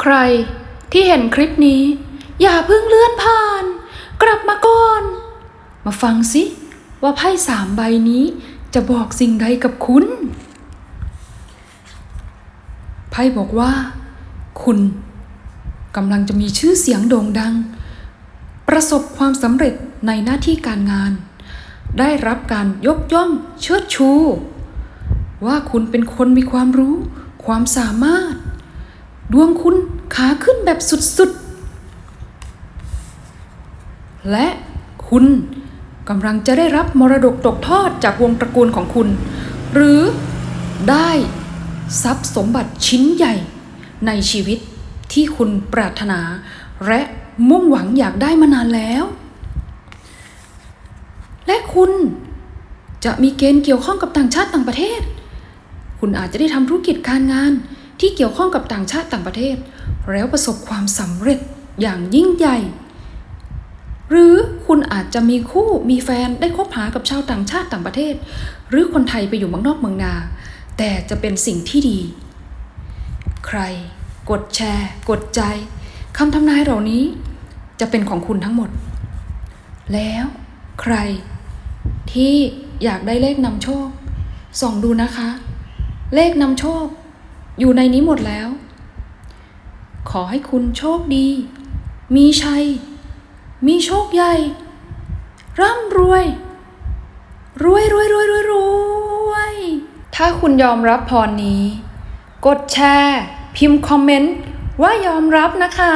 ใครที่เห็นคลิปนี้ อย่าเพิ่งเลื่อนผ่าน กลับมาก่อน มาฟังสิว่าไพ่สามใบนี้จะบอกสิ่งใดกับคุณ ไพ่บอกว่า คุณกำลังจะมีชื่อเสียงโด่งดัง ประสบความสำเร็จในหน้าที่การงาน ได้รับการยกย่องเชิดชู ว่าคุณเป็นคนมีความรู้ ความสามารถ ดวงคุณขาขึ้นแบบสุดๆ และคุณกำลังจะได้รับมรดกตกทอดจากวงตระกูลของคุณ หรือได้ทรัพย์สมบัติชิ้นใหญ่ในชีวิตที่คุณปรารถนา และมุ่งหวังอยากได้มานานแล้ว และคุณจะมีเกณฑ์เกี่ยวข้องกับต่างชาติต่างประเทศ คุณอาจจะได้ทำธุรกิจการงาน ที่เกี่ยวข้องกับต่างชาติต่างประเทศ แล้วประสบความสำเร็จอย่างยิ่งใหญ่ หรือคุณอาจจะมีคู่มีแฟนได้คบหากับชาวต่างชาติต่างประเทศ หรือคนไทยไปอยู่เมืองนอกเมืองนา แต่จะเป็นสิ่งที่ดี ใคร กดแชร์ กดใจคำทำนายเหล่านี้จะเป็นของคุณทั้งหมด แล้วใครที่อยากได้เลขนำโชค ส่องดูนะคะ เลขนำโชค อยู่ในนี้หมดแล้ว ขอให้คุณโชคดี มีชัย มีโชคใหญ่ ร่ำรวย รวยรวยรวยรวยรวยถ้าคุณยอมรับพรนี้ กดแชร์ พิมพ์คอมเมนต์ ว่ายอมรับนะคะ